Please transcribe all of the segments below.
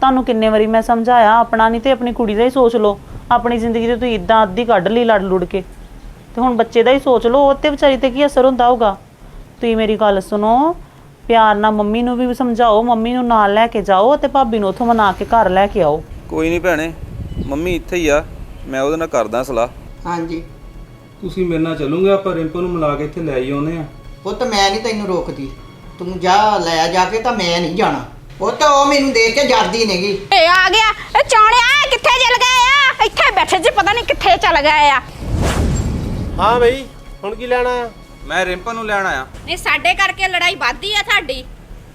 ਤੁਹਾਨੂੰ ਕਿੰਨੇ ਵਾਰੀ ਮੈਂ ਸਮਝਾਇਆ ਆਪਣਾ ਨਹੀਂ ਤੇ ਆਪਣੀ ਕੁੜੀ ਦਾ ਹੀ ਸੋਚ ਲਓ। ਆਪਣੀ ਜ਼ਿੰਦਗੀ ਤੇ ਤੁਸੀਂ ਇਦਾਂ ਅੱਧੀ ਕੱਢ ਲਈ ਲੜ ਲੁੜ ਕੇ। ਤੇ ਹੁਣ ਬੱਚੇ ਦਾ ਹੀ ਸੋਚ ਲਓ ਉਹ ਤੇ ਵਿਚਾਰੀ ਤੇ ਕੀ ਅਸਰ ਹੁੰਦਾ ਹੋਊਗਾ? ਤੁਸੀਂ ਮੇਰੀ ਗੱਲ ਸੁਣੋ ਪਿਆਰ ਨਾਲ ਮੰਮੀ ਨੂੰ ਵੀ ਸਮਝਾਓ ਮੰਮੀ ਨੂੰ ਨਾਲ ਲੈ ਕੇ ਜਾਓ ਤੇ ਭਾਬੀ ਨੂੰ ਉੱਥੋਂ ਮਨਾ ਕੇ ਘਰ ਲੈ ਕੇ ਆਓ। ਕੋਈ ਨਹੀਂ ਭੈਣੇ ਮੰਮੀ ਇੱਥੇ ਹੀ ਆ ਮੈਂ ਉਹਦੇ ਨਾਲ ਕਰਦਾ ਸਲਾਹ। ਹਾਂਜੀ। ਤੁਸੀਂ ਮੇਰੇ ਨਾਲ ਚੱਲੋਗੇ ਆਪਾਂ ਰਿੰਪਲ ਨੂੰ ਮਿਲਾ ਕੇ ਇੱਥੇ ਲੈ ਹੀ ਆਉਨੇ ਆ। ਪੁੱਤ ਮੈਂ ਨਹੀਂ ਤੈਨੂੰ ਰੋਕਦੀ। ਤੂੰ ਜਾ ਲੈ ਜਾ ਕੇ ਤਾਂ ਮੈਂ ਨਹੀਂ ਜਾਣਾ। ਪੁੱਤ ਉਹ ਮੈਨੂੰ ਦੇਖ ਕੇ ਜਰਦੀ ਨੇਗੀ ਏ ਆ ਗਿਆ। ਇਹ ਚੌਣਿਆ ਕਿੱਥੇ ਚਲ ਗਏ ਆ? ਇੱਥੇ ਬੈਠੇ ਜੀ ਪਤਾ ਨਹੀਂ ਕਿੱਥੇ ਚਲ ਗਏ ਆ। ਹਾਂ ਬਈ ਹੁਣ ਕੀ ਲੈਣਾ ਆ? ਮੈਂ ਰਿੰਪਲ ਨੂੰ ਲੈਣ ਆਇਆ। ਨਹੀਂ ਸਾਡੇ ਕਰਕੇ ਲੜਾਈ ਵੱਧਦੀ ਆ ਸਾਡੀ।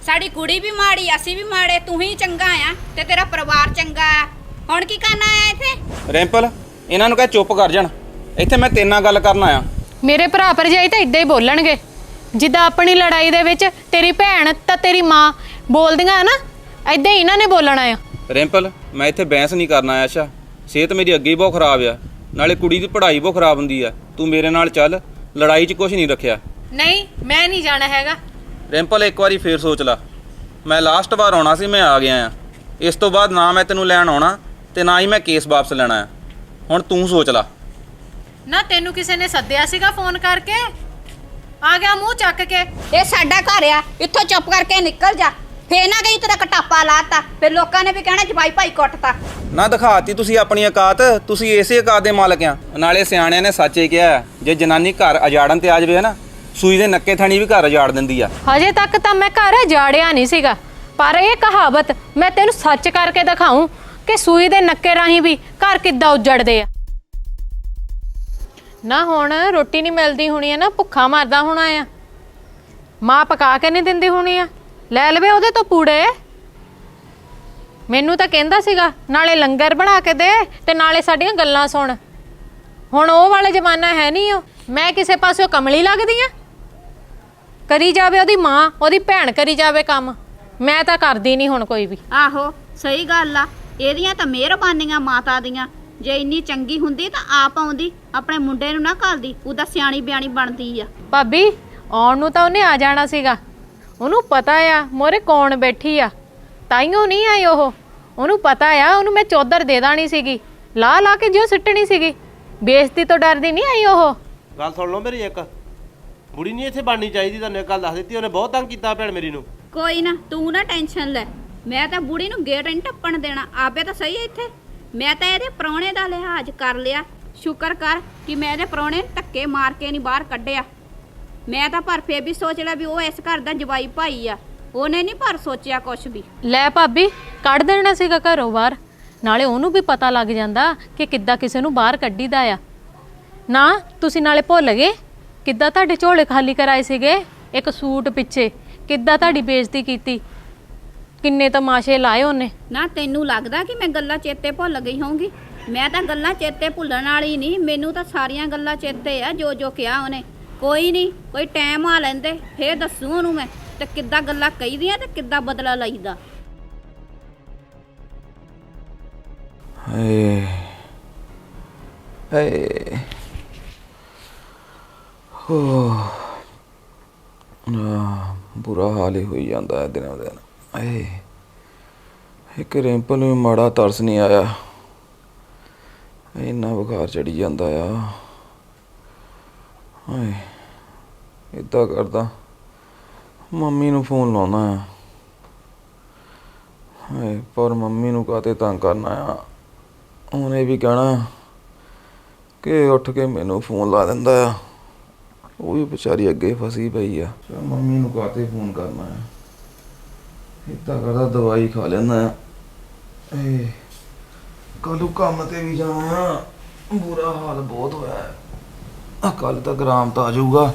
ਸਾਡੀ ਕੁੜੀ ਵੀ ਮਾੜੀ ਅਸੀਂ ਵੀ ਮਾੜੇ ਤੂੰ ਹੀ ਚੰਗਾ ਆ ਤੇ ਤੇਰਾ ਪਰਿਵਾਰ ਚੰਗਾ ਆ। ਹੁਣ ਕੀ ਕਰਨਾ ਆ ਇੱਥੇ? ਰਿੰਪਲ ਇਹਨਾਂ ਨੂੰ ਕਹਿ ਚੁੱਪ ਕਰ ਜਾਣ। ਇੱਥੇ ਮੈਂ ਤੇਰੇ ਨਾਲ ਗੱਲ ਕਰਨ ਆਇਆ। ਮੇਰੇ ਭਰਾ ਭਰਜਾਈ ਤਾਂ ਇਦਾਂ ਹੀ ਬੋਲਣਗੇ। ਜਿੱਦਾਂ ਆਪਣੀ ਲੜਾਈ ਦੇ ਵਿੱਚ ਤੇਰੀ ਭੈਣ ਤਾਂ ਤੇਰੀ ਮਾਂ ਬੋਲਦੀਆਂ ਆ ਨਾ ਹੀ ਇਹਨਾਂ ਨੇ ਬੋਲਣਾ ਆ। ਰਿੰਪਲ ਮੈਂ ਇੱਥੇ ਬਹਿਸ ਨਹੀਂ ਕਰਨ ਆਇਆ ਅੱਛਾ। ਸਿਹਤ ਮੇਰੀ ਅੱਗੇ ਹੀ ਬਹੁਤ ਖਰਾਬ ਆ। ਨਾਲੇ ਕੁੜੀ ਦੀ ਪੜ੍ਹਾਈ ਬਹੁਤ ਖਰਾਬ ਹੁੰਦੀ ਆ। ਤੂੰ ਮੇਰੇ ਨਾਲ ਚੱਲ ਲੜਾਈ 'ਚ ਕੁਝ ਨਹੀਂ ਰੱਖਿਆ। ਨਹੀਂ ਮੈਂ ਨਹੀਂ ਜਾਣਾ ਹੈਗਾ। ਰਿੰਪਲ ਇੱਕ ਵਾਰੀ ਫੇਰ ਸੋਚ ਲੈ। ਮੈਂ ਲਾਸਟ ਵਾਰ ਆਉਣਾ ਸੀ ਮੈਂ ਆ ਗਿਆ ਆ। ਇਸ ਤੋਂ ਬਾਅਦ ਨਾ ਮੈਂ ਤੈਨੂੰ ਲੈਣ ਆਉਣਾ ਤੇ ਨਾ ਹੀ ਮੈਂ ਕੇਸ ਵਾਪਸ ਲੈਣਾ ਆ। ਹੁਣ ਤੂੰ ਸੋਚ ਲੈ। ਨਾ ਤੈਨੂੰ ਕਿਸੇ ਨੇ ਸੱਦਿਆ ਸੀਗਾ ਫੋਨ ਕਰਕੇ? ਆ ਗਿਆ ਮੂੰਹ ਚੱਕ ਕੇ। ਇਹ ਸਾਡਾ ਘਰ ਆ ਇੱਥੋਂ ਚੁੱਪ ਕਰਕੇ ਨਿਕਲ ਜਾ। ਫੇਰ ਨਾ ਗਈ ਤੇਰਾ ਕਟਾਪਾ ਲਾਤਾ ਫਿਰ ਲੋਕਾਂ ਨੇ ਵੀ ਕਹਿਣਾ ਜਵਾਈ ਭਾਈ ਕੁੱਟਤਾ। ਨਾ ਦਿਖਾਤੀ ਤੁਸੀਂ ਆਪਣੀ ਔਕਾਤ ਤੁਸੀਂ ਇਸੇ ਔਕਾਤ ਦੇ ਮਾਲਕ ਆ। ਨਾਲੇ ਸਿਆਣਿਆਂ ਨੇ ਸੱਚ ਹੀ ਕਿਹਾ ਜੇ ਜਨਾਨੀ ਘਰ ਅਜਾੜਨ ਤੇ ਆ ਜਾਵੇ ਨਾ ਸੂਈ ਦੇ ਨੱਕੇ ਥਣੀ ਵੀ ਘਰ ਅਜਾੜ ਦਿੰਦੀ ਆ। ਹਜੇ ਤੱਕ ਤਾਂ ਮੈਂ ਘਰ ਜਾੜਿਆ ਨਹੀਂ ਸੀਗਾ ਪਰ ਇਹ ਕਹਾਵਤ ਮੈਂ ਤੈਨੂੰ ਸੱਚ ਕਰਕੇ ਦਿਖਾਉਂ ਕਿ ਸੂਈ ਦੇ ਨੱਕੇ ਰਾਹੀਂ ਵੀ ਘਰ ਕਿੱਦਾਂ ਉਜੜਦੇ ਆ। ਨਾ ਹੁਣ ਰੋਟੀ ਨਹੀਂ ਮਿਲਦੀ ਹੋਣੀ ਆ ਨਾ, ਭੁੱਖਾ ਮਰਦਾ ਹੋਣਾ ਆ। ਮਾਂ ਪਕਾ ਕੇ ਨਹੀਂ ਦਿੰਦੀ ਹੋਣੀ ਆ। ਲੈ ਲਵੇ ਉਹਦੇ ਤੋਂ ਪੂੜੇ। ਮੈਨੂੰ ਤਾਂ ਕਹਿੰਦਾ ਸੀਗਾ, ਨਾਲੇ ਲੰਗਰ ਬਣਾ ਕੇ ਦੇ ਤੇ ਨਾਲੇ ਸਾਡੀਆਂ ਗੱਲਾਂ ਸੁਣ। ਹੁਣ ਉਹ ਵਾਲਾ ਜ਼ਮਾਨਾ ਹੈ ਨਹੀਂ ਉਹ। ਮੈਂ ਕਿਸੇ ਪਾਸਿਓਂ ਕਮਲੀ ਲੱਗਦੀ ਆ। ਕਰੀ ਜਾਵੇ ਉਹਦੀ ਮਾਂ, ਉਹਦੀ ਭੈਣ ਕਰੀ ਜਾਵੇ ਕੰਮ। ਮੈਂ ਤਾਂ ਕਰਦੀ ਨਹੀਂ ਹੁਣ ਕੋਈ ਵੀ। ਆਹੋ, ਸਹੀ ਗੱਲ ਆ। ਇਹਦੀਆਂ ਤਾਂ ਮਿਹਰਬਾਨੀਆਂ ਮਾਤਾ ਦੀਆਂ। ਜੇ ਇੰਨੀ ਚੰਗੀ ਹੁੰਦੀ ਤਾਂ ਆਪ ਆਉਂਦੀ ਆਪਣੇ ਮੁੰਡੇ ਨੂੰ ਨਾ ਘੱਲਦੀ ਉਹਦਾ ਸਿਆਣੀ ਬਿਆਣੀ ਬਣਦੀ ਆ। ਭਾਬੀ ਆਉਣ ਨੂੰ ਤਾਂ ਉਹਨੇ ਆ ਜਾਣਾ ਸੀਗਾ। ਉਹਨੂੰ ਪਤਾ ਆ ਮੋਰੇ ਕੌਣ ਬੈਠੀ ਆ। ਤਾਈਓ ਨਹੀਂ ਆਈ ਉਹ। ਉਹਨੂੰ ਪਤਾ ਆ ਉਹਨੂੰ ਮੈਂ ਚੌਧਰ ਦੇ ਦੇਣੀ ਸੀਗੀ। ਲਾ ਲਾ ਕੇ ਜਿਉ ਸਿੱਟਣੀ ਸੀਗੀ। ਬੇਇੱਜ਼ਤੀ ਤੋਂ ਡਰਦੀ ਨਹੀਂ ਆਈ ਉਹ। ਗੱਲ ਸੁਣ ਲਓ ਮੇਰੀ ਇੱਕ। ਬੁੜੀ ਨਹੀਂ ਇੱਥੇ ਬਣਨੀ ਚਾਹੀਦੀ ਤੁਹਾਨੂੰ ਇੱਕ ਗੱਲ ਦੱਸ ਦਿੱਤੀ ਉਹਨੇ ਬਹੁਤ ਤੰਗ ਕੀਤਾ ਭੈਣ ਮੇਰੀ ਨੂੰ। ਕੋਈ ਨਾ ਤੂੰ ਨਾ ਟੈਨਸ਼ਨ ਲੈ। ਮੈਂ ਤਾਂ ਬੁੜੀ ਨੂੰ ਗੇਟ ਨਹੀਂ ਟੱਪਣ ਦੇਣਾ। ਆਪੇ ਤਾਂ ਸਹੀ ਹੈ ਇੱਥੇ। ਮੈਂ ਤਾਂ ਇਹਦੇ ਪ੍ਰਾਹੁਣੇ ਦਾ ਲਿਹਾਜ਼ ਕਰ ਲਿਆ। ਸ਼ੁਕਰ ਕਰ ਕਿ ਮੈਂ ਇਹਦੇ ਪ੍ਰਾਹੁਣੇ ਧੱਕੇ ਮਾਰ ਕੇ ਨਹੀਂ ਬਾਹਰ ਕੱਢਿਆ। ਮੈਂ ਤਾਂ ਪਰ ਫੇਰ ਵੀ ਸੋਚ ਲਿਆ ਵੀ ਉਹ ਇਸ ਘਰ ਦਾ ਜਵਾਈ ਭਾਈ ਆ। ਉਹਨੇ ਨਹੀਂ ਪਰ ਸੋਚਿਆ ਕੁਛ ਵੀ। ਲੈ ਭਾਬੀ, ਕੱਢ ਦੇਣਾ ਸੀਗਾ ਘਰੋਂ ਬਾਹਰ। ਨਾਲੇ ਉਹਨੂੰ ਵੀ ਪਤਾ ਲੱਗ ਜਾਂਦਾ ਕਿ ਕਿੱਦਾਂ ਕਿਸੇ ਨੂੰ ਬਾਹਰ ਕੱਢੀਦਾ ਆ। ਨਾ, ਤੁਸੀਂ ਨਾਲੇ ਭੁੱਲ ਗਏ? ਕਿੱਦਾਂ ਤੁਹਾਡੇ ਝੋਲੇ ਖਾਲੀ ਕਰਾਏ ਸੀਗੇ? ਇੱਕ ਸੂਟ ਪਿੱਛੇ। ਕਿੱਦਾਂ ਤੁਹਾਡੀ ਬੇਇੱਜ਼ਤੀ ਕੀਤੀ? ਕਿੰਨੇ ਤਮਾਸ਼ੇ ਲਾਏ ਉਹਨੇ? ਨਾ ਤੈਨੂੰ ਲੱਗਦਾ ਕਿ ਮੈਂ ਗੱਲਾਂ ਚੇਤੇ ਭੁੱਲ ਗਈ ਹੋਊਂਗੀ? ਮੈਂ ਤਾਂ ਗੱਲਾਂ ਚੇਤੇ ਭੁੱਲਣ ਵਾਲੀ ਨਹੀਂ ਮੈਨੂੰ ਤਾਂ ਸਾਰੀਆਂ ਗੱਲਾਂ ਚੇਤੇ ਆ ਜੋ ਜੋ ਕਿਹਾ ਉਹਨੇ। ਕੋਈ ਨਹੀਂ ਕੋਈ ਟਾਈਮ ਆ ਲੈਂਦੇ ਫੇਰ ਦੱਸੂ ਉਹਨੂੰ ਮੈਂ ਤੇ ਕਿੱਦਾਂ ਗੱਲਾਂ ਕਹੀਦੀਆਂ ਤੇ ਕਿੱਦਾਂ ਬਦਲਾ ਲਈਦਾ। ਏ ਏ ਹੋ। ਆ ਬੁਰਾ ਹਾਲ ਹੀ ਹੋਈ ਜਾਂਦਾ ਹੈ ਦਿਨੋਂ ਦਿਨ ਏ ਇੱਕ ਰਿੰਪਲ ਨੂੰ ਮਾੜਾ ਤਰਸ ਨਹੀਂ ਆਇਆ। ਇੰਨਾ ਬੁਖਾਰ ਚੜੀ ਜਾਂਦਾ ਆ। ਹਾਏ ਇਦਾਂ ਕਰਦਾ, ਮੰਮੀ ਨੂੰ ਫੋਨ ਲਾਉਣਾ ਆ। ਹਾਏ ਪਰ ਮੰਮੀ ਨੂੰ ਕਾਤੇ ਤੰਗ ਕਰਨਾ ਆ? ਉਹਨੇ ਵੀ ਕਹਿਣਾ ਕਿ ਉੱਠ ਕੇ ਮੈਨੂੰ ਫੋਨ ਲਾ ਦਿੰਦਾ ਆ। ਉਹ ਵੀ ਵਿਚਾਰੀ ਅੱਗੇ ਫਸੀ ਪਈ ਆ। ਮੰਮੀ ਨੂੰ ਕਾਤੇ ਫੋਨ ਕਰਨਾ ਆ? ਇਦਾਂ ਕਰਦਾ ਦਵਾਈ ਖਾ ਲੈਣਾ ਏ ਕੱਲੂ ਕੰਮ ਤੇ ਵੀ ਜਾਣਾ ਬੁਰਾ ਹਾਲ ਬਹੁਤ ਹੋਇਆ ਕੱਲ ਤੱਕ ਆਰਾਮ ਤਾਂ ਆ ਜਾਊਗਾ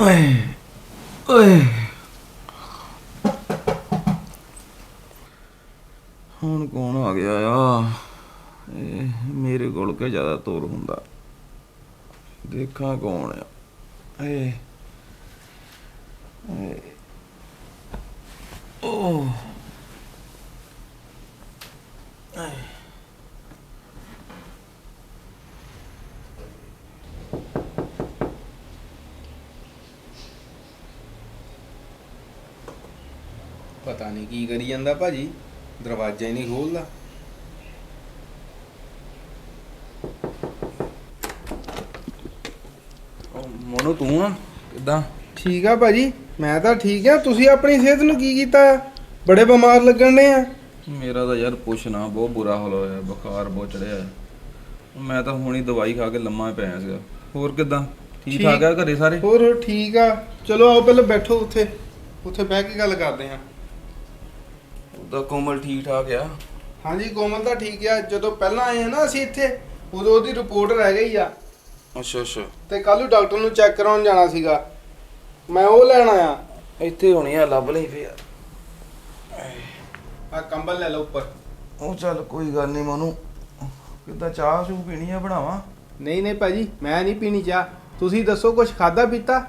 ਓਏ ਓਏ ਹੁਣ ਕੌਣ ਆ ਗਿਆ ਆ ਇਹ ਮੇਰੇ ਕੋਲ ਕੇ ਜ਼ਿਆਦਾ ਤੋਰ ਹੁੰਦਾ ਦੇਖਾਂ ਕੌਣ ਆ। ਏ ਏ ਓ ਪਤਾ ਨਹੀਂ ਕੀ ਕਰੀ ਜਾਂਦਾ ਭਾਜੀ। ਦਰਵਾਜ਼ਾ ਹੀ ਨਹੀਂ ਖੋਲਦਾ। ਮੋਨੂ ਤੂੰ ਆ? ਕਿਦਾਂ? ਠੀਕ ਆ ਭਾਜੀ ਮੈਂ ਤਾਂ ਠੀਕ ਆ। ਤੁਸੀਂ ਆਪਣੀ ਸਿਹਤ ਨੂੰ ਕੀ ਕੀਤਾ? ਆ ਬੜੇ ਬਿਮਾਰ ਲੱਗਣ ਨੇ ਆ। ਮੇਰਾ ਤਾਂ ਯਾਰ ਪੁੱਛ ਨਾ ਬਹੁਤ ਬੁਰਾ ਹਾਲ ਹੋਇਆ ਬੁਖਾਰ ਬਹੁਤ ਚੜਿਆ। ਹੈ। ਮੈਂ ਤਾਂ ਹੁਣੀ ਦਵਾਈ ਖਾ ਕੇ ਲੰਮਾ ਪਿਆ ਸੀਗਾ। ਹੋਰ ਕਿਦਾਂ? ਠੀਕ ਠੀਕ। ਠਾਕ। ਆ ਘਰੇ ਸਾਰੇ? ਹੋਰ ਹੋਰ ਠੀਕ ਆ। ਚਲੋ ਆਓ ਪਹਿਲਾਂ ਬੈਠੋ ਉੱਥੇ। ਉੱਥੇ ਬਹਿ ਕੇ ਗੱਲ ਕਰਦੇ ਆ। ਉਹਦਾ ਕੋਮਲ ਠੀਕ ਠਾਕ ਆ। ਹਾਂਜੀ ਕੋਮਲ ਤਾਂ ਠੀਕ ਆ। ਜਦੋਂ ਪਹਿਲਾਂ ਆਏ ਆ ਨਾ ਅਸੀਂ ਇੱਥੇ ਉਦੋਂ ਉਹਦੀ ਰਿਪੋਰਟ ਰਹਿ ਗਈ ਆ। ਅੱਛਾ ਅੱਛਾ। ਤੇ ਕੱਲ ਨੂੰ ਡਾਕਟਰ ਨੂੰ ਚੈੱਕ ਕਰਾਉਣ ਜਾਣਾ ਸੀਗਾ। ਮੈਂ ਉਹ ਲੈਣ ਆਇਆ। ਇੱਥੇ ਹੋਣੀ ਆ ਲੱਭ ਲਈ ਫੇਰ। ਆ ਕੰਬਲ ਲੈ ਲਓ ਉੱਪਰ। ਉਹ ਚੱਲ ਕੋਈ ਗੱਲ ਨਹੀਂ ਮੋਨੂ। ਕਿੱਦਾਂ ਚਾਹ ਚੂ ਪੀਣੀ ਆ ਬਣਾਵਾਂ? ਨਹੀਂ ਨਹੀਂ ਭਾਜੀ ਮੈਂ ਨਹੀਂ ਪੀਣੀ ਚਾਹ। ਤੁਸੀਂ ਦੱਸੋ ਕੁਝ ਖਾਦਾ ਪੀਤਾ?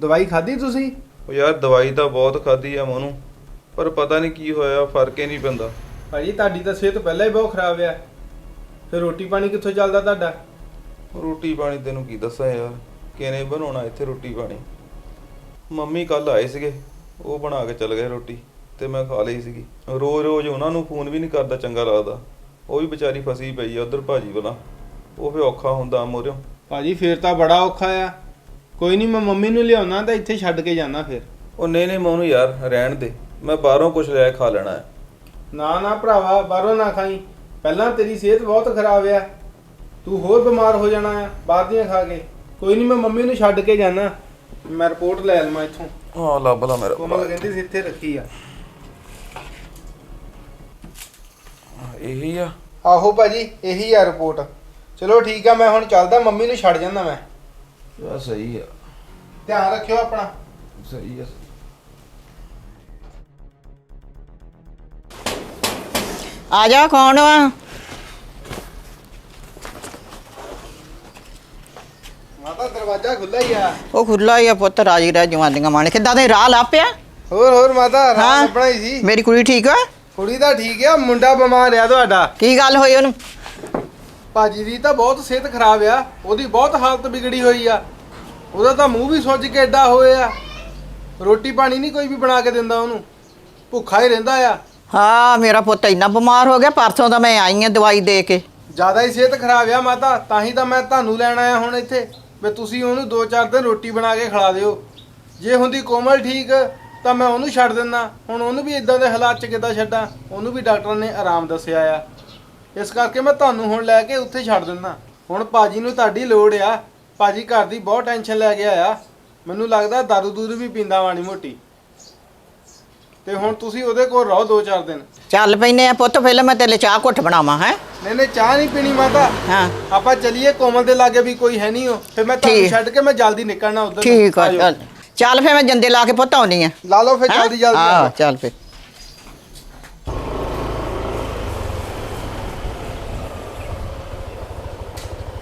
ਦਵਾਈ ਖਾਦੀ ਤੁਸੀਂ? ਉਹ ਯਾਰ ਦਵਾਈ ਤਾਂ ਬਹੁਤ ਖਾਧੀ ਆ ਮੋਨੂ। ਪਰ ਪਤਾ ਨਹੀਂ ਕੀ ਹੋਇਆ ਫ਼ਰਕ ਹੀ ਨਹੀਂ ਪੈਂਦਾ। ਭਾਜੀ ਤੁਹਾਡੀ ਤਾਂ ਸਿਹਤ ਪਹਿਲਾਂ ਹੀ ਬਹੁਤ ਖਰਾਬ ਆ। ਫਿਰ ਰੋਟੀ ਪਾਣੀ ਕਿੱਥੋਂ ਚੱਲਦਾ ਤੁਹਾਡਾ? ਰੋਟੀ ਪਾਣੀ ਤੈਨੂੰ ਕੀ ਦੱਸਾਂ ਯਾਰ? ਕਿਨੇ ਬਣਾਉਣਾ ਇੱਥੇ ਰੋਟੀ ਪਾਣੀ? ਮੰਮੀ ਕੱਲ ਆਏ ਸੀਗੇ ਉਹ ਬਣਾ ਕੇ ਚਲ ਗਏ ਰੋਟੀ ਤੇ ਮੈਂ ਖਾ ਲਈ ਸੀਗੀ। ਰੋਜ਼ ਰੋਜ਼ ਉਹਨਾਂ ਨੂੰ ਫੋਨ ਵੀ ਨਹੀਂ ਕਰਦਾ ਚੰਗਾ ਲੱਗਦਾ। ਉਹ ਵੀ ਵਿਚਾਰੀ ਫਸੀ ਪਈ ਆ ਉਧਰ ਭਾਜੀ ਵਾਲਾ। ਉਹ ਫੇ ਔਖਾ ਹੁੰਦਾ ਮੋਰਿਓ। ਭਾਜੀ ਫੇਰ ਤਾਂ ਬੜਾ ਔਖਾ ਆ। ਕੋਈ ਨਹੀਂ ਮੈਂ ਮੰਮੀ ਨੂੰ ਲਿਆਉਣਾ ਤਾਂ ਇੱਥੇ ਛੱਡ ਕੇ ਜਾਣਾ ਫਿਰ। ਉਹ ਨਹੀਂ ਨਹੀਂ ਮੋਨੂ ਯਾਰ ਰਹਿਣ ਦੇ। ਮੈਂ ਬਾਹਰੋਂ ਕੁਝ ਲੈ ਕੇ ਖਾ ਲੈਣਾ ਹੈ। ਨਾ ਨਾ ਭਰਾਵਾ ਬਾਹਰੋਂ ਨਾ ਖਾਈ। ਪਹਿਲਾਂ ਤੇਰੀ ਸਿਹਤ ਬਹੁਤ ਖਰਾਬ ਆ। ਤੂੰ ਹੋਰ ਬਿਮਾਰ ਹੋ ਜਾਣਾ ਆ ਬਾਹਰ ਦੀਆਂ ਖਾ ਕੇ। ਕੋਈ ਨਹੀਂ ਮੈਂ ਮੰਮੀ ਨੂੰ ਛੱਡ ਕੇ ਜਾਣਾ। ਮੈਂ ਰਿਪੋਰਟ ਲੈ ਲਵਾਂ ਇੱਥੋਂ। ਹਾਂ ਲੱਭ ਲਾ ਮੇਰਾ ਕੋਮਲ ਕਹਿੰਦੀ ਸੀ ਇੱਥੇ ਰੱਖੀ ਆ। ਇਹੀ ਆ। ਆਹੋ ਭਾਜੀ ਇਹੀ ਆ ਰਿਪੋਰਟ। ਚਲੋ ਠੀਕ ਆ ਮੈਂ ਹੁਣ ਚੱਲਦਾ ਮੰਮੀ ਨੂੰ ਛੱਡ ਜਾਂਦਾ ਮੈਂ। ਯਾਰ ਸਹੀ ਆ। ਧਿਆਨ ਰੱਖਿਓ ਆਪਣਾ। ਸਹੀ ਆ ਆ ਜਾ ਕੌਣ ਵਾ ਮਾਤਾ ਦਰਵਾਜ਼ਾ ਖੁੱਲਾ ਹੀ ਆ। ਉਹ ਖੁੱਲਾ ਹੀ ਆ ਪੁੱਤ ਰਾਜੀ ਰਹਿ ਜਵਾਨੀਆਂ ਮਾਣ ਕਿੱਦਾਂ ਦੇ ਰਾਹ ਲਾਪਿਆ ਹੋਰ ਹੋਰ ਮਾਤਾ ਰਾਤ ਹਾਂ। ਹੀ ਸੀ। ਮੇਰੀ ਕੁੜੀ ਠੀਕ ਆ? ਕੁੜੀ ਤਾਂ ਠੀਕ ਆ ਮੁੰਡਾ ਬਿਮਾਰ ਆ ਤੁਹਾਡਾ। ਕੀ ਗੱਲ ਹੋਈ ਉਹਨੂੰ? ਭਾਜੀ ਦੀ ਤਾਂ ਬਹੁਤ ਸਿਹਤ ਖਰਾਬ ਆ ਉਹਦੀ ਬਹੁਤ ਹਾਲਤ ਵਿਗੜੀ ਹੋਈ ਆ। ਉਹਦਾ ਤਾਂ ਮੂੰਹ ਵੀ ਸੁੱਜ ਕੇ ਐਡਾ ਹੋਇਆ ਰੋਟੀ ਪਾਣੀ ਨਹੀਂ ਕੋਈ ਵੀ ਬਣਾ ਕੇ ਦਿੰਦਾ ਉਹਨੂੰ। ਭੁੱਖਾ ਹੀ ਰਹਿੰਦਾ ਆ। ਹਾਂ ਮੇਰਾ ਪੁੱਤ ਇੰਨਾ ਬਿਮਾਰ ਹੋ ਗਿਆ ਪਰਸੋਂ ਤਾਂ ਮੈਂ ਆਈ ਆ ਦਵਾਈ ਦੇ ਕੇ। ਜ਼ਿਆਦਾ ਹੀ ਸਿਹਤ ਖਰਾਬ ਆ ਮਾਤਾ ਤਾਂ ਹੀ ਤਾਂ ਮੈਂ ਤੁਹਾਨੂੰ ਲੈਣ ਆਇਆ ਹੁਣ ਇੱਥੇ। ਵੀ ਤੁਸੀਂ ਉਹਨੂੰ 2-4 ਦਿਨ ਰੋਟੀ ਬਣਾ ਕੇ ਖਿਲਾ ਦਿਓ। ਜੇ ਹੁੰਦੀ ਕੋਮਲ ਠੀਕ, ਤਾਂ ਮੈਂ ਉਹਨੂੰ ਛੱਡ ਦਿੰਦਾ। ਹੁਣ ਉਹਨੂੰ ਵੀ ਇਦਾਂ ਦੇ ਹਾਲਾਤ 'ਚ ਕਿੱਦਾਂ ਛੱਡਾਂ? ਉਹਨੂੰ ਵੀ ਡਾਕਟਰ ਨੇ ਆਰਾਮ ਦੱਸਿਆ ਆ। ਇਸ ਕਰਕੇ ਮੈਂ ਤੁਹਾਨੂੰ ਹੁਣ ਲੈ ਕੇ ਉੱਥੇ ਛੱਡ ਦਿੰਦਾ। ਹੁਣ ਭਾਜੀ ਨੂੰ ਤੁਹਾਡੀ ਲੋੜ ਆ। ਭਾਜੀ ਘਰ ਦੀ ਬਹੁਤ ਟੈਨਸ਼ਨ ਲੈ ਕੇ ਆਇਆ। ਮੈਨੂੰ ਲੱਗਦਾ ਦਾਰੂ ਦੂਰ ਵੀ ਪੀਂਦਾ ਵਾਣੀ ਮੋਟੀ। ਤੇ ਹੁਣ ਤੁਸੀਂ ਉਹਦੇ ਕੋਲ ਰਹੋ 2-4 ਦਿਨ। ਚੱਲ ਪੈਨੇ ਆ ਪੁੱਤ ਪਹਿਲਾਂ ਮੈਂ ਤੇਰੇ ਲਈ ਚਾਹ ਘੁੱਟ ਬਣਾਵਾਂ ਹੈ? ਨਹੀਂ ਨਹੀਂ ਚਾਹ ਨਹੀਂ ਪੀਣੀ ਮਾਤਾ। ਹਾਂ। ਆਪਾਂ ਚਲੀਏ ਕੋਮਲ ਦੇ ਲਾਗੇ ਵੀ ਕੋਈ ਹੈ ਨਹੀਂ ਹੋ ਫਿਰ ਮੈਂ ਤੁਹਾਨੂੰ ਠੀਕ। ਛੱਡ ਕੇ ਮੈਂ ਜਲਦੀ ਨਿਕਲਣਾ ਉਧਰ ਠੀਕ ਆ ਚੱਲ। ਚੱਲ ਫੇ ਮੈਂ ਜੰਦੇ ਲਾ ਕੇ ਪੁੱਤ ਆਉਣੀ ਆ। ਲਾ ਲਓ ਫਿਰ? ਜਲਦੀ ਜਲਦੀ ਆ। ਚੱਲ ਫੇ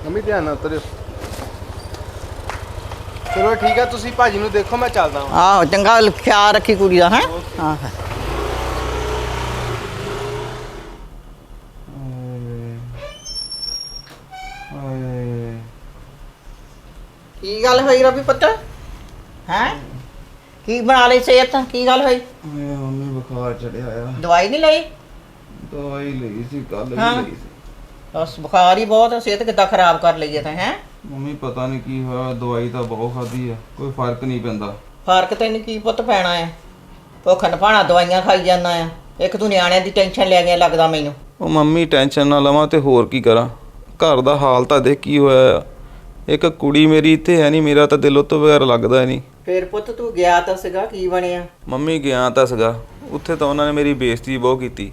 ਮੰਮੀ ਧਿਆਨ ਨਾਲ ਉਤਰਿਓ। ਚਲੋ ਠੀਕ ਆ ਤੁਸੀਂ ਭਾਜੀ ਨੂੰ ਦੇਖੋ ਮੈਂ ਚੱਲਦਾ ਹਾਂ ਆਹੋ ਚੰਗਾ ਖਿਆਲ ਰੱਖੀ ਕੁੜੀ ਦਾ ਹੈ? ਹਾਂ ਹਾਂ। ਹਾਏ ਕੀ ਗੱਲ ਹੋਈ ਰਵੀ ਪੁੱਤ? ਹੈ? ਕੀ ਬਣਾ ਲਈ ਸਿਹਤ? ਕੀ ਗੱਲ ਹੋਈ? ਹਾਏ ਮੰਮੀ ਬੁਖਾਰ ਚੜਿਆ ਆ। ਦਵਾਈ ਨਹੀਂ ਲਈ? ਦਵਾਈ ਲਈ ਸੀ ਕੱਲ ਵੀ ਹਾਂ। ਲਈ ਸੀ। ਬਸ ਬੁਖਾਰ ਹੀ ਬਹੁਤ ਆ, ਸਿਹਤ ਕਿੱਦਾਂ ਖਰਾਬ ਕਰ ਲਈ ਹੈ ਤਾਂ ਹੈ? ਮੰਮੀ ਪਤਾ ਨਹੀਂ ਕੀ ਹੋਇਆ ਦਵਾਈ ਤਾਂ ਬਹੁਤ ਖਾਧੀ ਆ ਕੋਈ ਫ਼ਰਕ ਨਹੀਂ ਪੈਂਦਾ। ਫ਼ਰਕ ਤੈਨੂੰ ਕੀ ਪੁੱਤ ਪੈਣਾ ਹੈ ਭੁੱਖ ਨਪਾਣਾ ਦਵਾਈਆਂ ਖਾਈ ਜਾਂਦਾ ਆ। ਇੱਕ ਤੂੰ ਨਿਆਣਿਆਂ ਦੀ ਟੈਨਸ਼ਨ ਲੈ ਗਿਆ ਲੱਗਦਾ ਮੈਨੂੰ। ਉਹ ਮੰਮੀ ਟੈਨਸ਼ਨ ਨਾ ਲਵਾਂ ਤੇ ਹੋਰ ਕੀ ਕਰਾਂ। ਘਰ ਦਾ ਹਾਲ ਤਾਂ ਦੇਖ ਕੀ ਹੋਇਆ ਆ। ਇੱਕ ਕੁੜੀ ਮੇਰੀ ਇੱਥੇ ਹੈ ਨਹੀਂ ਮੇਰਾ ਤਾਂ ਦਿਲ ਉਹ ਤੋਂ ਬਗੈਰ ਲੱਗਦਾ ਨਹੀਂ ਫੇਰ ਪੁੱਤ ਤੂੰ ਗਿਆ ਤਾਂ ਸੀਗਾ ਕੀ ਬਣਿਆ? ਮੰਮੀ ਗਿਆ ਤਾਂ ਸੀਗਾ। ਉੱਥੇ ਤਾਂ ਉਹਨਾਂ ਨੇ ਮੇਰੀ ਬੇਇੱਜ਼ਤੀ ਬਹੁਤ ਕੀਤੀ।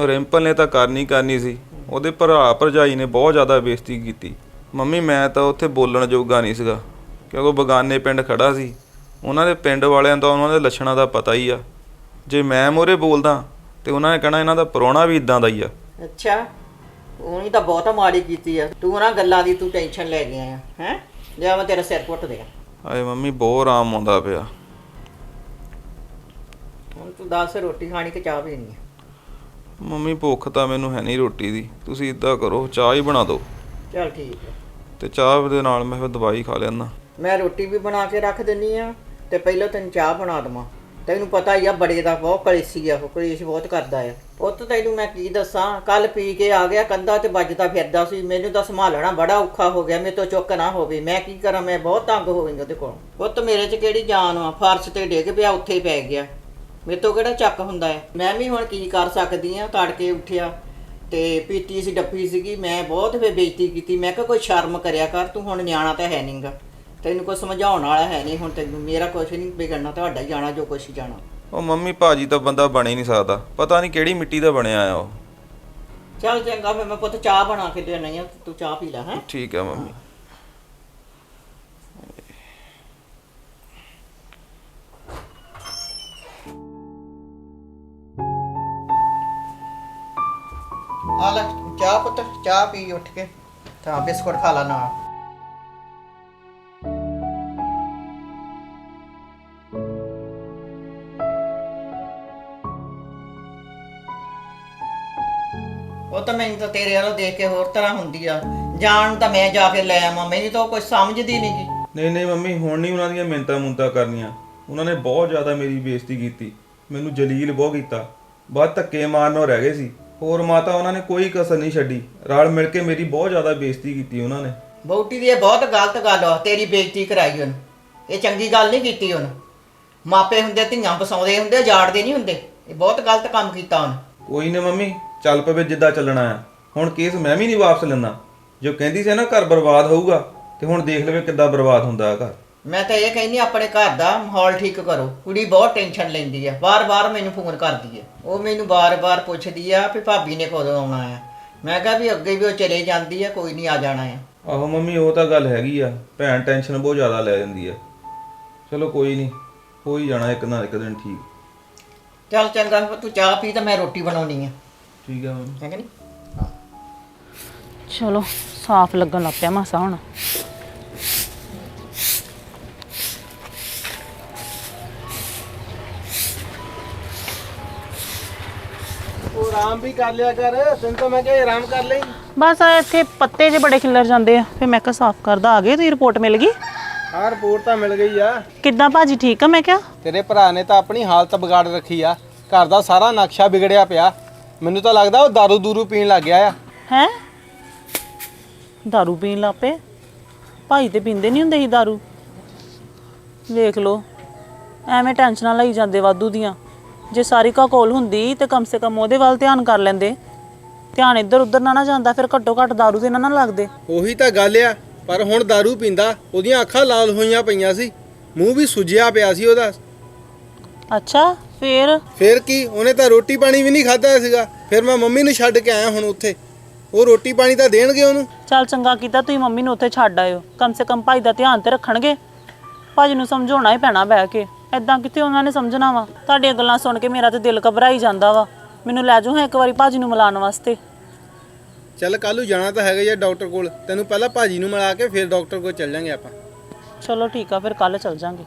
ਰਿੰਪਲ ਨੇ ਤਾਂ ਕਰਨੀ ਕਰਨੀ ਸੀ। ਉਹਦੇ ਭਰਾ ਭਰਜਾਈ ਨੇ ਬਹੁਤ ਜ਼ਿਆਦਾ ਬੇਇੱਜ਼ਤੀ ਕੀਤੀ। ਮੰਮੀ ਮੈਂ ਤਾਂ ਉੱਥੇ ਬੋਲਣ ਜੋਗਾ ਨਹੀਂ ਸੀਗਾ ਕਿਉਂਕਿ ਬਗਾਨੇ ਪਿੰਡ ਖੜਾ ਸੀ। ਉਹਨਾਂ ਦੇ ਪਿੰਡ ਵਾਲਿਆਂ ਦਾ ਉਹਨਾਂ ਦੇ ਲੱਛਣਾਂ ਦਾ ਪਤਾ ਹੀ ਆ। ਜੇ ਮੈਂ ਮੋਰੇ ਬੋਲਦਾ ਤੇ ਉਹਨਾਂ ਨੇ ਕਹਿਣਾ ਇਹਨਾਂ ਦਾ ਪ੍ਰਾਹੁਣਾ ਵੀ ਇਦਾਂ ਦਾ ਹੀ ਆ। ਅੱਛਾ ਉਹਨੀ ਤਾਂ ਬਹੁਤ ਮਾੜੀ ਕੀਤੀ ਆ। ਤੂੰ ਨਾ ਗੱਲਾਂ ਦੀ ਤੂੰ ਟੈਨਸ਼ਨ ਲੈ ਗਿਆ ਆ ਹੈ? ਲਿਆ ਮੈਂ ਤੇਰਾ ਸਿਰ ਪੁੱਟ ਦਿਆਂ। ਹਾਏ ਮੰਮੀ ਬਹੁਤ ਆਰਾਮ ਆਉਂਦਾ ਪਿਆ। ਹੁਣ ਤੂੰ ਦੱਸ ਰੋਟੀ ਖਾਣੀ ਕਿ ਚਾਹ ਪੀਣੀ ਹੈ ਮੰਮੀ ਭੁੱਖ ਤਾਂ ਮੈਨੂੰ ਹੈ ਨਹੀਂ ਰੋਟੀ ਦੀ। ਤੁਸੀਂ ਇਦਾਂ ਕਰੋ ਚਾਹ ਹੀ ਬਣਾ ਦਿਓ। ਚਲ ਠੀਕ ਹੈ ਤੇ ਚਾਹ ਦੇ ਨਾਲ ਮੈਂ ਫਿਰ ਦਵਾਈ ਖਾ ਲੈਣਾ ਮੈਂ ਰੋਟੀ ਵੀ ਬਣਾ ਕੇ ਰੱਖ ਦਿੰਨੀ ਆ ਤੇ ਪਹਿਲਾਂ ਤੈਨੂੰ ਚਾਹ ਬਣਾ ਦਵਾਂ। ਤੈਨੂੰ ਪਤਾ ਹੀ ਆ ਬੜੇ ਦਾ ਬਹੁਤ ਕਲੇਸੀ ਆ ਉਹ, ਕਲੇਸ਼ ਬਹੁਤ ਕਰਦਾ ਆ। ਪੁੱਤ ਤੈਨੂੰ ਮੈਂ ਕੀ ਦੱਸਾਂ ਕੱਲ ਪੀ ਕੇ ਆ ਗਿਆ ਕੰਧਾ ਤੇ ਵੱਜਦਾ ਫਿਰਦਾ ਸੀ। ਮੈਨੂੰ ਤਾਂ ਸੰਭਾਲਣਾ ਬੜਾ ਔਖਾ ਹੋ ਗਿਆ, ਮੇਰੇ ਤੋਂ ਚੁੱਕ ਨਾ ਹੋਵੇ। ਮੈਂ ਕੀ ਕਰਾਂ, ਮੈਂ ਬਹੁਤ ਤੰਗ ਹੋ ਗਈ ਉਹਦੇ ਕੋਲ। ਪੁੱਤ ਮੇਰੇ 'ਚ ਕਿਹੜੀ ਜਾਨ ਆ? ਫਰਸ਼ ਤੇ ਡਿੱਗ ਪਿਆ, ਉੱਥੇ ਹੀ ਪੈ ਗਿਆ। ਮੇਰੇ ਤੋਂ ਕਿਹੜਾ ਚੱਕ ਹੁੰਦਾ ਹੈ ਮੈਂ ਵੀ ਹੁਣ ਕੀ ਕਰ ਸਕਦੀ ਆ? ਤੜਕੇ ਉੱਠਿਆ ਤੇ ਪੀਤੀ ਸੀ ਡੱਫੀ ਸੀਗੀ। ਮੈਂ ਬਹੁਤ ਫੇ ਬੇਇੱਜ਼ਤੀ ਕੀਤੀ। ਮੈਂ ਕਿਹਾ ਕੋਈ ਸ਼ਰਮ ਕਰਿਆ ਕਰ ਤੂੰ ਹੁਣ ਨਿਆਣਾ ਤਾਂ ਹੈ ਨਹੀਂਗਾ ਤੈਨੂੰ ਕੋਈ ਸਮਝਾਉਣ ਵਾਲਾ ਹੈ ਨਹੀਂ ਹੁਣ ਤੈਨੂੰ ਮੇਰਾ ਕੁਛ ਨਹੀਂ ਵਿਗੜਨਾ ਤੁਹਾਡਾ ਹੀ ਜਾਣਾ ਜੋ ਕੁਛ ਜਾਣਾ। ਉਹ ਮੰਮੀ ਭਾਜੀ ਤਾਂ ਬੰਦਾ ਬਣ ਹੀ ਨਹੀਂ ਸਕਦਾ। ਪਤਾ ਨਹੀਂ ਕਿਹੜੀ ਮਿੱਟੀ ਦਾ ਬਣਿਆ ਆ ਉਹ। ਚੱਲ ਚੰਗਾ ਫਿਰ ਮੈਂ ਪੁੱਤ ਚਾਹ ਬਣਾ ਕੇ ਦੇਣੀ ਆ ਤੂੰ ਚਾਹ ਪੀ ਲੈ ਹੈ। ਠੀਕ ਹੈ ਮੰਮੀ। ਆ ਲੈ, ਚਾਹ ਪੁੱਤ, ਚਾਹ ਪੀ ਉੱਠ ਕੇ। ਤਾਂ ਬਿਸਕੁਟ ਖਾ ਲਾ ਨਾਲ। ਉਹ ਤਾਂ ਮੈਨੂੰ ਤਾਂ ਤੇਰੇ ਵੱਲੋਂ ਦੇਖ ਕੇ ਹੋਰ ਤਰ੍ਹਾਂ ਹੁੰਦੀ ਆ। ਜਾਣ ਤਾਂ ਮੈਂ ਜਾ ਕੇ ਲੈ ਆਵਾਂ, ਮੈਨੂੰ ਤਾਂ ਉਹ ਕੁਝ ਸਮਝਦੀ ਨਹੀਂ ਗੀ। ਨਹੀਂ ਨਹੀਂ ਮੰਮੀ, ਹੁਣ ਨਹੀਂ ਉਹਨਾਂ ਦੀਆਂ ਮਿੰਤਾ ਮੁੰਤਾ ਕਰਨੀਆਂ। ਉਹਨਾਂ ਨੇ ਬਹੁਤ ਜ਼ਿਆਦਾ ਮੇਰੀ ਬੇਇੱਜ਼ਤੀ ਕੀਤੀ। ਮੈਨੂੰ ਜਲੀਲ ਬਹੁਤ ਕੀਤਾ। ਬਾਅਦ ਧੱਕੇ ਮਾਰਨੋਂ ਰਹਿ ਗਏ ਸੀ। ਹੋਰ ਮਾਤਾ ਉਹਨਾਂ ਨੇ ਕੋਈ ਕਸਰ ਨਹੀਂ ਛੱਡੀ। ਰਲ ਮਿਲ ਕੇ ਮੇਰੀ ਬਹੁਤ ਜ਼ਿਆਦਾ ਬੇਇੱਜ਼ਤੀ ਕੀਤੀ ਉਹਨਾਂ ਨੇ। ਬੌਟੀ ਦੀ ਇਹ ਬਹੁਤ ਗਲਤ ਗੱਲ ਆ ਤੇਰੀ ਬੇਇੱਜ਼ਤੀ ਕਰਾਈ ਉਹਨੂੰ। ਇਹ ਚੰਗੀ ਗੱਲ ਨਹੀਂ ਕੀਤੀ ਉਹਨੂੰ। ਮਾਪੇ ਹੁੰਦੇ ਧੀਆਂ ਫਸਾਉਂਦੇ ਹੁੰਦੇ ਜਾੜਦੇ ਨਹੀਂ ਹੁੰਦੇ। ਇਹ ਬਹੁਤ ਗਲਤ ਕੰਮ ਕੀਤਾ ਉਹਨੇ। ਕੋਈ ਨਾ ਮੰਮੀ ਚੱਲ ਪਵੇ ਜਿੱਦਾਂ ਚੱਲਣਾ ਆ। ਹੁਣ ਕੇਸ ਮੈਂ ਵੀ ਨਹੀਂ ਵਾਪਸ ਲੈਣਾ ਜੋ ਕਹਿੰਦੀ ਸੀ ਨਾ ਘਰ ਬਰਬਾਦ ਹੋਊਗਾ ਤੇ ਹੁਣ ਦੇਖ ਲਵੇ ਕਿੱਦਾਂ ਬਰਬਾਦ ਹੁੰਦਾ ਆ ਘਰ। ਮੈਂ ਤਾਂ ਇਹ ਕਹਿੰਦੀ ਆਪਣੇ ਘਰ ਦਾ ਮਾਹੌਲ ਠੀਕ ਕਰੋ। ਕੁੜੀ ਬਹੁਤ ਟੈਨਸ਼ਨ ਲੈਂਦੀ ਆ। ਵਾਰ-ਵਾਰ ਮੈਨੂੰ ਫੋਨ ਕਰਦੀ ਆ। ਉਹ ਮੈਨੂੰ ਵਾਰ-ਵਾਰ ਪੁੱਛਦੀ ਆ ਵੀ ਭਾਬੀ ਨੇ ਕਦੋਂ ਆਉਣਾ ਆ। ਮੈਂ ਕਿਹਾ ਵੀ ਅੱਗੇ ਵੀ ਉਹ ਚਲੇ ਜਾਂਦੀ ਆ ਕੋਈ ਨਹੀਂ ਆ ਜਾਣਾ ਆ। ਆਹੋ ਮੰਮੀ ਉਹ ਤਾਂ ਗੱਲ ਹੈਗੀ ਆ। ਭੈਣ ਟੈਨਸ਼ਨ ਬਹੁਤ ਜ਼ਿਆਦਾ ਲੈ ਜਾਂਦੀ ਆ। ਚਲੋ ਕੋਈ ਨਹੀਂ ਹੋ ਹੀ ਜਾਣਾ ਇੱਕ ਨਾ ਇੱਕ ਦਿਨ ਠੀਕ। ਚੱਲ ਚੰਗਾ ਤੂੰ ਚਾਹ ਪੀ ਤਾਂ ਮੈਂ ਰੋਟੀ ਬਣਾਉਣੀ ਆ। ਠੀਕ ਆ ਮੰਮੀ। ਹੈ ਕਿ ਨਹੀਂ? ਚਲੋ ਸਾਫ਼ ਲੱਗਣ ਲੱਗ ਪਿਆ ਮਾਸਾ ਹੁਣ। ਆਰਾਮ ਵੀ ਕਰ ਲਿਆ ਕਰ ਤੈਨੂੰ ਤਾਂ ਮੈਂ ਕਿਹਾ ਆਰਾਮ ਕਰ ਲਈ ਬਸ ਆ ਇੱਥੇ ਪੱਤੇ ਜੇ ਬੜੇ ਖਿੱਲਰ ਜਾਂਦੇ ਆ ਫਿਰ ਮੈਂ ਕਿਹਾ ਸਾਫ਼ ਕਰਦਾ ਆ ਗਏ ਤੇ ਰਿਪੋਰਟ ਮਿਲ ਗਈ ਆਹ ਰਿਪੋਰਟ ਤਾਂ ਮਿਲ ਗਈ ਆ ਕਿੱਦਾਂ ਭਾਜੀ ਠੀਕ ਆ ਮੈਂ ਕਿਹਾ ਤੇਰੇ ਭਰਾ ਨੇ ਤਾਂ ਆਪਣੀ ਹਾਲਤ ਵਿਗਾੜ ਰੱਖੀ ਆ ਘਰ ਦਾ ਸਾਰਾ ਨਕਸ਼ਾ ਵਿਗੜਿਆ ਪਿਆ ਮੈਨੂੰ ਤਾਂ ਲੱਗਦਾ ਉਹ ਦਾਰੂ ਦੂਰੂ ਪੀਣ ਲੱਗ ਗਿਆ ਆ ਹੈ दारू ਪੀਣ ਲੱਪੇ ਭਾਈ ਤੇ ਪੀਂਦੇ ਨਹੀਂ ਹੁੰਦੇ ਸੀ दारू ਵੇਖ ਲੋ ਐਵੇਂ ਟੈਨਸ਼ਨਾਂ ਲਈ ਜਾਂਦੇ ਵਾਧੂ ਦੀਆਂ ਜੇ ਸਾਰਿਕਾ ਕੋਲ ਹੁੰਦੀ ਤੇ ਕਮ ਸੇ ਕਮ ਉਹਦੇ ਵੱਲ ਧਿਆਨ ਕਰ ਲੈਂਦੇ। ਧਿਆਨ ਇੱਧਰ ਉੱਧਰ ਨਾ ਨਾ ਜਾਂਦਾ ਫਿਰ ਘੱਟੋ ਘੱਟ दारू ਤੇ ਨਾ ਨਾ ਲੱਗਦੇ। ਉਹੀ ਤਾਂ ਗੱਲ ਆ ਪਰ ਹੁਣ ਦਾਰੂ ਪੀਂਦਾ ਉਹਦੀਆਂ ਅੱਖਾਂ ਲਾਲ ਹੋਈਆਂ ਪਈਆਂ ਸੀ ਮੂੰਹ ਵੀ ਸੁੱਜਿਆ ਪਿਆ ਸੀ ਉਹਦਾ। ਅੱਛਾ ਫੇਰ? ਫਿਰ ਕੀ ਉਹਨੇ ਤਾਂ ਰੋਟੀ ਪਾਣੀ ਵੀ ਨਹੀਂ ਖਾਧਾ ਸੀਗਾ ਫਿਰ ਮੈਂ ਮੰਮੀ ਨੂੰ ਛੱਡ ਕੇ ਆਇਆ ਹੁਣ ਉੱਥੇ। ਉਹ ਰੋਟੀ ਪਾਣੀ ਤਾਂ ਦੇਣਗੇ ਉਹਨੂੰ। ਚੱਲ ਚੰਗਾ ਕੀਤਾ ਤੁਸੀਂ ਮੰਮੀ ਨੂੰ ਉੱਥੇ ਛੱਡ ਆਇਓ। ਕਮ ਸੇ ਕਮ ਭਾਈ ਦਾ ਧਿਆਨ ਤੇ ਰੱਖਣਗੇ। ਭਾਜੀ ਨੂੰ ਸਮਝਾਉਣਾ ਹੀ ਪੈਣਾ ਬਹਿ ਕੇ। ਐਦਾਂ ਕਿਤੇ ਉਹਨਾਂ ਨੇ ਸਮਝਣਾ ਵਾ? ਤੁਹਾਡੀਆਂ ਗੱਲਾਂ ਸੁਣ ਕੇ ਮੇਰਾ ਤੇ ਦਿਲ ਘਬਰਾਈ ਜਾਂਦਾ ਵਾ। ਮੈਨੂੰ ਲੈ ਜਾਓ ਹਾਂ ਇੱਕ ਵਾਰੀ ਭਾਜੀ ਨੂੰ ਮਿਲਾਉਣ ਵਾਸਤੇ। ਚੱਲ ਕੱਲ੍ਹ ਨੂੰ ਜਾਣਾ ਤਾਂ ਹੈਗਾ ਯਾਰ ਡਾਕਟਰ ਕੋਲ। ਤੈਨੂੰ ਪਹਿਲਾਂ ਭਾਜੀ ਨੂੰ ਮਿਲਾ ਕੇ ਫਿਰ ਡਾਕਟਰ ਕੋਲ ਚੱਲ ਜਾਂਗੇ ਆਪਾਂ। ਚਲੋ ਠੀਕ ਆ ਫਿਰ ਕੱਲ ਚੱਲ ਜਾਾਂਗੇ।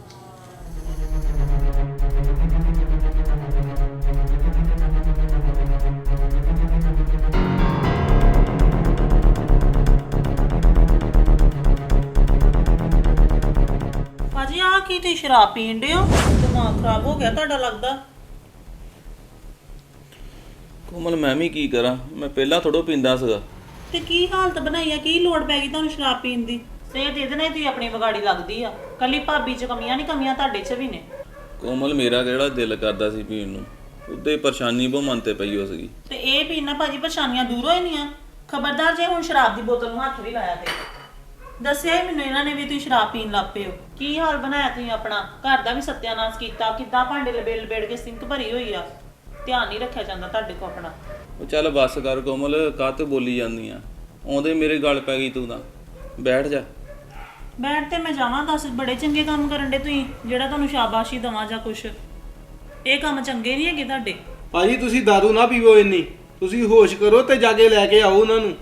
ਆ ਕੀ ਤੁਸੀਂ ਸ਼ਰਾਬ ਪੀਣ ਡਏ ਹੋ? ਦਿਮਾਗ ਖਰਾਬ ਹੋ ਗਿਆ ਤੁਹਾਡਾ ਲੱਗਦਾ। ਕੋਮਲ ਮੈਂ ਵੀ ਕੀ ਕਰਾਂ? ਮੈਂ ਪਹਿਲਾਂ ਥੋੜੋ ਪੀਂਦਾ ਸੀਗਾ। ਤੇ ਕੀ ਹਾਲਤ ਬਣਾਈ ਆ? ਕੀ ਲੋੜ ਪੈ ਗਈ ਤੁਹਾਨੂੰ ਸ਼ਰਾਬ ਪੀਣ ਦੀ? ਸਿਹਤ ਇਹਦੇ ਨਾਲ ਹੀ ਤੁਸੀਂ ਆਪਣੀ ਵਿਗਾੜੀ ਲੱਗਦੀ ਆ। ਕੱਲੀ ਭਾਬੀ 'ਚ ਕਮੀਆਂ ਨਹੀਂ ਕਮੀਆਂ ਤੁਹਾਡੇ 'ਚ ਵੀ ਨੇ। ਕੋਮਲ ਮੇਰਾ ਕਿਹੜਾ ਦਿਲ ਕਰਦਾ ਸੀ ਪੀਣ ਨੂੰ? ਉਦੋਂ ਹੀ ਪਰੇਸ਼ਾਨੀ ਬਹੁਤ ਮਨ ਤੇ ਪਈ ਹੋ ਸੀਗੀ। ਤੇ ਇਹ ਪੀਣਾ ਭਾਜੀ ਪਰੇਸ਼ਾਨੀਆਂ ਦੂਰ ਹੋਈ ਨਹੀਂ ਆ ਖਬਰਦਾਰ ਜੇ ਹੁਣ ਸ਼ਰਾਬ ਦੀ ਬੋਤਲ ਨੂੰ ਹੱਥ ਵੀ ਲਾਇਆ ਤੇ। ਦੱਸਿਆ ਹੀ ਮੈਨੂੰ ਇਹਨਾਂ ਨੇ ਵੀ ਤੁਸੀਂ ਸ਼ਰਾਬ ਪੀਣ ਲੱਗ ਪਏ ਹੋ। ਕੀ ਹਾਲ ਬਣਾਇਆ ਤੁਸੀਂ ਆਪਣਾ? ਘਰ ਦਾ ਵੀ ਸਤਿਆਨਾਸ਼ ਕੀਤਾ ਕਿੱਦਾਂ ਭਾਂਡੇ ਲਬੇੜ ਲਬੇੜ ਕੇ ਸਿੰਕ ਭਰੀ ਹੋਈ ਆ? ਧਿਆਨ ਨਹੀਂ ਰੱਖਿਆ ਜਾਂਦਾ ਤੁਹਾਡੇ ਕੋ ਆਪਣਾ। ਉਹ ਚੱਲ ਬੱਸ ਕਰ ਕੋਮਲ ਕਾਹਤੇ ਬੋਲੀ ਜਾਂਦੀ ਆ? ਆਉਂਦੇ ਮੇਰੇ ਗੱਲ ਪੈ ਗਈ ਤੂੰ ਤਾਂ। ਬੈਠ ਜਾ। ਬੈਠ ਤੇ ਮੈਂ ਜਾਵਾਂ ਦੱਸ ਬੜੇ ਚੰਗੇ ਕੰਮ ਕਰਨ ਦੇ ਤੁਸੀਂ ਜਿਹੜਾ ਤੁਹਾਨੂੰ ਸ਼ਾਬਾਸ਼ੀ ਦਵਾਂ ਜਾਂ ਕੁਛ। ਇਹ ਕੰਮ ਚੰਗੇ ਨਹੀਂ ਹੈਗੇ ਤੁਹਾਡੇ? ਭਾਜੀ ਤੁਸੀਂ ਦਾਰੂ ਨਾ ਪੀਵੋ ਇੰਨੀ। ਤੁਸੀਂ ਹੋਸ਼ ਕਰੋ ਤੇ ਜਾ ਕੇ ਲੈ ਕੇ ਆਓ ਉਹਨਾਂ ਨੂੰ।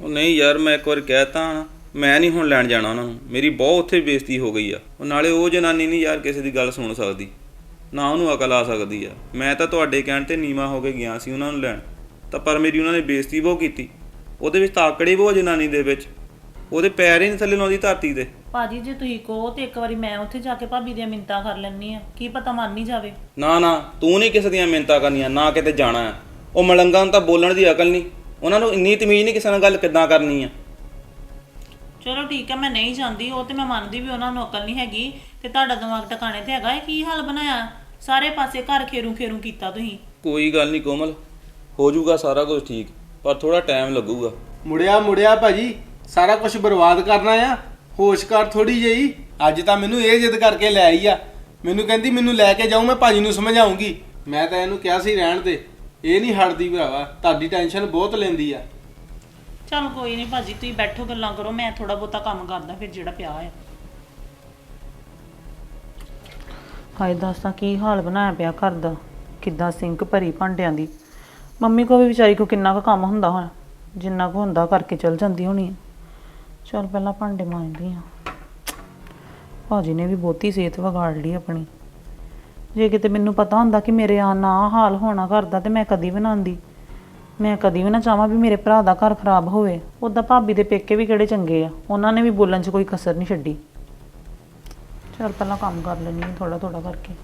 ਉਹ ਨਹੀਂ ਯਾਰ ਮੈਂ ਇੱਕ ਵਾਰ ਕਹਿਤਾ ਮੈਂ ਨਹੀਂ ਹੁਣ ਲੈਣ ਜਾਣਾ ਉਹਨਾਂ ਨੂੰ। ਮੇਰੀ ਬਹੁਤ ਉੱਥੇ ਬੇਇੱਜ਼ਤੀ ਹੋ ਗਈ ਆ। ਉਹ ਨਾਲੇ ਉਹ ਜਨਾਨੀ ਨਹੀਂ ਯਾਰ ਕਿਸੇ ਦੀ ਗੱਲ ਸੁਣ ਸਕਦੀ। ਨਾ ਉਹਨੂੰ ਅਕਲ ਆ ਸਕਦੀ ਆ। ਮੈਂ ਤਾਂ ਤੁਹਾਡੇ ਕਹਿਣ ਤੇ ਨੀਵਾ ਹੋ ਕੇ ਗਿਆ ਸੀ ਉਹਨਾਂ ਨੂੰ ਲੈਣ। ਤਾਂ ਪਰ ਮੇਰੀ ਉਹਨਾਂ ਨੇ ਬੇਇੱਜ਼ਤੀ ਬਹੁਤ ਕੀਤੀ। ਉਹਦੇ ਵਿੱਚ ਤਾਕੜੀ ਬਹੁਤ ਜਨਾਨੀ ਦੇ ਵਿੱਚ। ਉਹਦੇ ਪੈਰ ਹੀ ਨਹੀਂ ਥੱਲੇ ਲਾਉਂਦੀ ਧਰਤੀ ਤੇ। ਭਾਜੀ ਜੇ ਤੁਸੀਂ ਕਹੋ ਤੇ ਇੱਕ ਵਾਰੀ ਮੈਂ ਉੱਥੇ ਜਾ ਕੇ ਭਾਬੀ ਦੀਆਂ ਮਿੰਤਾਂ ਕਰ ਲੈਣੀ ਆ ਕੀ ਪਤਾ ਮੰਨ ਨਹੀਂ ਜਾਵੇ। ਨਾ ਨਾ ਤੂੰ ਨਹੀਂ ਕਿਸੇ ਦੀਆਂ ਮਿੰਤਾ ਕਰਨੀਆਂ ਨਾ ਕਿਤੇ ਜਾਣਾ। ਉਹ ਮਲੰਗਾਂ ਨੂੰ ਤਾਂ ਬੋਲਣ ਦੀ ਅਕਲ ਨਹੀਂ। ਉਹਨਾਂ ਨੂੰ ਇੰਨੀ ਤਮੀਜ਼ ਨਹੀਂ ਕਿਸੇ ਨਾਲ ਗੱਲ ਕਿੱਦਾਂ ਕਰਨੀ ਆ। ਚਲੋ ਠੀਕ ਹੈ ਮੈਂ ਨਹੀਂ ਜਾਂਦੀ ਉਹ ਤੇ ਮੈਂ ਮੰਨਦੀ ਵੀ ਉਹਨਾਂ ਨੂੰ ਅਕਲ ਨਹੀਂ ਹੈਗੀ ਤੇ ਤੁਹਾਡਾ ਦਿਮਾਗ ਟਿਕਾਣੇ ਤੇ ਹੈਗਾ ਇਹ ਕੀ ਹਾਲ ਬਣਾਇਆ? ਸਾਰੇ ਪਾਸੇ ਘਰ ਖੇਰੂ ਖੇਰੂ ਕੀਤਾ ਤੁਸੀਂ। ਕੋਈ ਗੱਲ ਨਹੀਂ ਕੋਮਲ ਹੋ ਜਾਊਗਾ ਸਾਰਾ ਕੁਝ ਠੀਕ ਪਰ ਥੋੜਾ ਟਾਈਮ ਲੱਗੂਗਾ। ਮੁੜਿਆ ਮੁੜਿਆ ਭਾਜੀ ਸਾਰਾ ਕੁਝ ਬਰਬਾਦ ਕਰਨਾ ਆ ਹੋਸ਼ ਕਰ ਥੋੜੀ ਜਿਹੀ। ਅੱਜ ਤਾਂ ਮੈਨੂੰ ਇਹ ਜਿੱਦ ਕਰਕੇ ਲੈ ਆਈ ਆ। ਮੈਨੂੰ ਕਹਿੰਦੀ ਮੈਨੂੰ ਲੈ ਕੇ ਜਾਊ ਮੈਂ ਭਾਜੀ ਨੂੰ ਸਮਝਾਉਂਗੀ। ਮੈਂ ਤਾਂ ਇਹਨੂੰ ਕਿਹਾ ਸੀ ਰਹਿਣ ਤੇ ਇਹ ਨਹੀਂ ਹਟਦੀ ਭਰਾਵਾ ਤੁਹਾਡੀ ਟੈਨਸ਼ਨ ਬਹੁਤ ਲੈਂਦੀ ਆ। ਚੱਲ ਕੋਈ ਨਹੀਂ ਭਾਜੀ, ਤੁਸੀਂ ਬੈਠੋ, ਗੱਲਾਂ ਕਰੋ, ਮੈਂ ਥੋੜਾ ਬਹੁਤਾ ਕੰਮ ਕਰਦਾ, ਫਿਰ ਜਿਹੜਾ ਪਿਆ ਆ ਹਾਏ, ਦੱਸਾਂ ਕੀ ਹਾਲ ਬਣਾਇਆ ਪਿਆ ਘਰ ਦਾ? ਕਿੱਦਾਂ ਸਿੰਕ ਭਰੀ ਭਾਂਡਿਆਂ ਦੀ? ਮੰਮੀ ਕੋ ਵੀ ਵਿਚਾਰੀ ਕੋ ਕਿੰਨਾ ਕੁ ਕੰਮ ਹੁੰਦਾ ਹੁਣ? ਜਿੰਨਾ ਕੁ ਹੁੰਦਾ, ਕਰਕੇ ਚਲ ਜਾਂਦੀ ਹੋਣੀ ਆ। ਚੱਲ ਪਹਿਲਾਂ ਭਾਂਡੇ ਮਾਂਜਦੀ ਆ। ਭਾਜੀ ਨੇ ਵੀ ਬਹੁਤੀ ਸਿਹਤ ਵਿਗਾੜ ਲਈ ਆਪਣੀ। ਜੇ ਕਿਤੇ ਮੈਨੂੰ ਪਤਾ ਹੁੰਦਾ ਕਿ ਮੇਰੇ ਆ ਨਾ ਹਾਲ ਹੋਣਾ ਘਰ ਦਾ, ਤੇ ਮੈਂ ਕਦੀ ਬਣਾਉਂਦੀ ਮੈਂ ਕਦੀ ਵੀ ਨਾ ਚਾਹਾਂ ਵੀ ਮੇਰੇ ਭਰਾ ਦਾ ਘਰ ਖਰਾਬ ਹੋਵੇ। ਉਦਾਂ ਭਾਬੀ ਦੇ ਪੇਕੇ ਵੀ ਕਿਹੜੇ ਚੰਗੇ ਆ। ਉਹਨਾਂ ਨੇ ਵੀ ਬੋਲਣ 'ਚ ਕੋਈ ਕਸਰ ਨਹੀਂ ਛੱਡੀ। ਚਲ ਪਹਿਲਾਂ ਕੰਮ ਕਰ ਲੈਣੀ ਥੋੜਾ ਥੋੜਾ ਕਰਕੇ।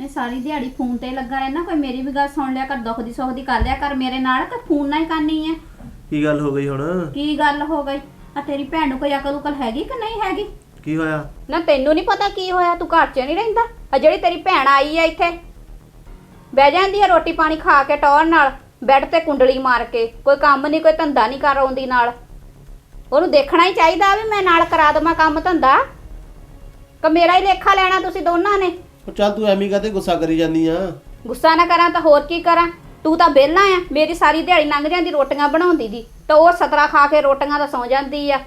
ਨੇ ਸਾਰੀ ਦਿਹਾੜੀ ਫੋਨ ਤੇ ਲੱਗਾ ਰਹਿਣਾ। ਕੋਈ ਮੇਰੀ ਵੀ ਗੱਲ ਸੁਣ ਲਿਆ ਕਰ ਦੁੱਖ ਦੀ ਸੁੱਖ ਦੀ ਕਰ ਲਿਆ ਕਰ। ਮੇਰੇ ਨਾਲ ਕਿ ਫੋਨ ਨਾਲ ਹੀ ਕਰਨੀ ਹੈ ਕੀ ਗੱਲ ਹੋ ਗਈ ਹੁਣ? ਕੀ ਗੱਲ ਹੋ ਗਈ? ਆ ਤੇਰੀ ਭੈਣ ਨੂੰ ਕੋਈ ਅਕਲ ਉਕਲ ਹੈਗੀ ਕਿ ਨਹੀਂ ਹੈਗੀ? ਕੀ ਹੋਇਆ? ਨਾ ਤੈਨੂੰ ਨਹੀਂ ਪਤਾ ਕੀ ਹੋਇਆ ਤੂੰ ਘਰ 'ਚ ਨਹੀਂ ਰਹਿੰਦਾ? ਆ ਜਿਹੜੀ ਤੇਰੀ ਭੈਣ ਆਈ ਆ ਇੱਥੇ। ਬਹਿ ਜਾਂਦੀ ਆ ਰੋਟੀ ਪਾਣੀ ਖਾ ਕੇ ਟੌਰ ਨਾਲ ਬੈੱਡ ਤੇ ਕੁੰਡਲੀ ਮਾਰ ਕੇ ਕੋਈ ਕੰਮ ਨਹੀਂ ਕੋਈ ਧੰਦਾ ਨਹੀਂ ਕਰ ਆਉਂਦੀ ਨਾਲ। ਉਹਨੂੰ ਦੇਖਣਾ ਹੀ ਚਾਹੀਦਾ ਵੀ ਮੈਂ ਨਾਲ ਕਰਾ ਦਵਾਂ ਕੰਮ ਧੰਦਾ। ਕਿ ਮੇਰਾ ਹੀ ਲੇਖਾ ਲੈਣਾ ਤੁਸੀਂ ਦੋਨਾਂ ਨੇ? ਉਹ ਚੱਲ ਤੂੰ ਐਵੇਂ ਕਾਤੇ ਗੁੱਸਾ ਕਰੀ ਜਾਂਦੀ ਆ? ਗੁੱਸਾ ਨਾ ਕਰਾਂ ਤਾਂ ਹੋਰ ਕੀ ਕਰਾਂ? ਤੂੰ ਤਾਂ ਵਿਹਲਾ ਆ ਮੇਰੀ ਸਾਰੀ ਦਿਹਾੜੀ ਲੰਘ ਜਾਂਦੀ ਰੋਟੀਆਂ ਬਣਾਉਂਦੀ ਦੀ ਤਾਂ ਉਹ ਸਤਰਾ ਖਾ ਕੇ ਰੋਟੀਆਂ ਦਾ ਸੌ ਜਾਂਦੀ ਆ।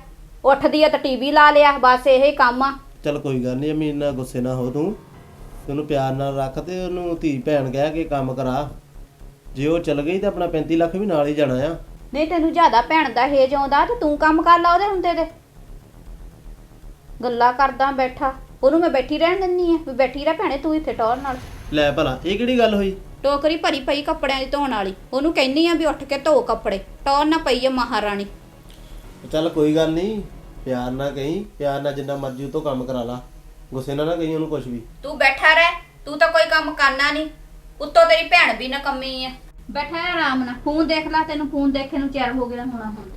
ਉੱਠਦੀ ਆ ਤਾਂ ਟੀਵੀ ਲਾ ਲਿਆ ਬਸ ਇਹ ਕੰਮ ਆ। ਚੱਲ ਕੋਈ ਗੱਲ ਨਹੀਂ ਅਮੀਨ ਨਾਲ ਗੁੱਸੇ ਨਾ ਹੋ ਤੂੰ। ਤੇ ਉਹਨੂੰ ਪਿਆਰ ਨਾਲ ਰੱਖ ਤੇ ਉਹਨੂੰ ਧੀ ਭੈਣ ਕਹਿ ਕੇ ਕੰਮ ਕਰਾ। ਜੇ ਉਹ ਚਲ ਗਈ ਤਾਂ ਆਪਣਾ 35 ਲੱਖ ਵੀ ਨਾਲ ਹੀ ਜਾਣਾ ਆ। ਨਹੀਂ ਤੈਨੂੰ ਜ਼ਿਆਦਾ ਭੈਣ ਦਾ ਹੇਜ ਆਉਂਦਾ ਤੇ ਤੂੰ ਕੰਮ ਕਰ ਲਾ ਉਹਦੇ ਹੁੰਦੇ ਤੇ। ਗੱਲਾਂ ਕਰਦਾ ਬੈਠਾ ਉਹਨੂੰ ਮੈਂ ਬੈਠੀ ਰਹਿਣ ਦਿੰਨੀ ਆ ਵੀ ਬੈਠੀ ਰਹਿ ਭੈਣੇ ਤੂੰ ਇੱਥੇ ਟੌਰ ਨਾਲ। ਲੈ ਭਲਾ ਇਹ ਕਿਹੜੀ ਗੱਲ ਹੋਈ? ਟੋਕਰੀ ਭਰੀ ਪਈ ਕੱਪੜਿਆਂ ਦੀ ਧੋਣ ਵਾਲੀ ਉਹਨੂੰ ਕਹਿੰਨੀ ਆ ਵੀ ਉੱਠ ਕੇ ਧੋ ਕੱਪੜੇ ਟੌਰ ਨਾ ਪਈ ਆ ਮਹਾਰਾਣੀ। ਚੱਲ ਕੋਈ ਗੱਲ ਨਹੀਂ ਪਿਆਰ ਨਾਲ ਕਹੀਂ ਪਿਆਰ ਨਾਲ ਜਿੰਨਾ ਮਰਜ਼ੀ ਉਹ ਤੋਂ ਕੰਮ ਕਰਾ ਲਾ। ਗੁੱਸੇ ਨਾਲ ਨਾ ਕਹੀਂ ਉਹਨੂੰ ਕੁਝ ਵੀ। ਤੂੰ ਬੈਠਾ ਰਹਿ ਤੂੰ ਤਾਂ ਕੋਈ ਕੰਮ ਕਰਨਾ ਨਹੀਂ। ਉੱਤੋਂ ਤੇਰੀ ਭੈਣ ਵੀ ਨਕੰਮੀ ਆ। ਬੈਠਾ ਰਹਿ ਆਰਾਮ ਨਾਲ ਫੋਨ ਦੇਖ ਲੈ ਤੈਨੂੰ ਫੋਨ ਦੇਖੇ ਨੂੰ ਚਿਰ ਹੋ ਗਿਆ ਹੋਣਾ ਹੁਣ।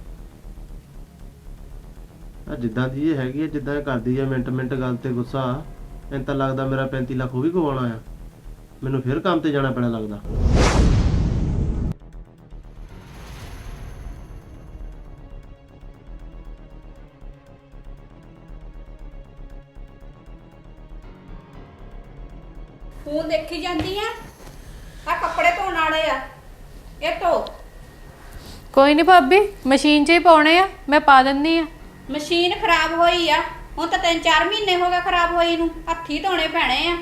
ਆ ਜਿੱਦਾਂ ਦੀ ਇਹ ਹੈਗੀ ਆ ਜਿੱਦਾਂ ਇਹ ਕਰਦੀ ਆ ਮਿੰਟ ਮਿੰਟ ਗੱਲ ਤੇ ਗੁੱਸਾ। ਮੈਨੂੰ ਤਾਂ ਲੱਗਦਾ ਮੇਰਾ 35 ਲੱਖ ਉਹ ਵੀ ਗਵਾਉਣਾ ਆ। ਮੈਨੂੰ ਫਿਰ ਕੰਮ ਤੇ ਜਾਣਾ ਪੈਣਾ ਲੱਗਦਾ। ਫੋਨ ਦੇਖੀ ਜਾਂਦੀ ਆ? ਆ ਕੱਪੜੇ ਧੋਣ ਵਾਲੇ ਆ। ਇਹ ਧੋ। ਕੋਈ ਨਹੀਂ ਭਾਬੀ ਮਸ਼ੀਨ 'ਚ ਹੀ ਪਾਉਣੇ ਆ ਮੈਂ ਪਾ ਦਿੰਦੀ ਆ। ਮਸ਼ੀਨ ਖਰਾਬ ਹੋਈ ਆ। ਹੁਣ ਤਾਂ 3-4 ਮਹੀਨੇ ਹੋ ਗਏ ਖਰਾਬ ਹੋਈ ਨੂੰ ਹੱਥੀ ਧੋਣੇ ਪੈਣੇ ਆ।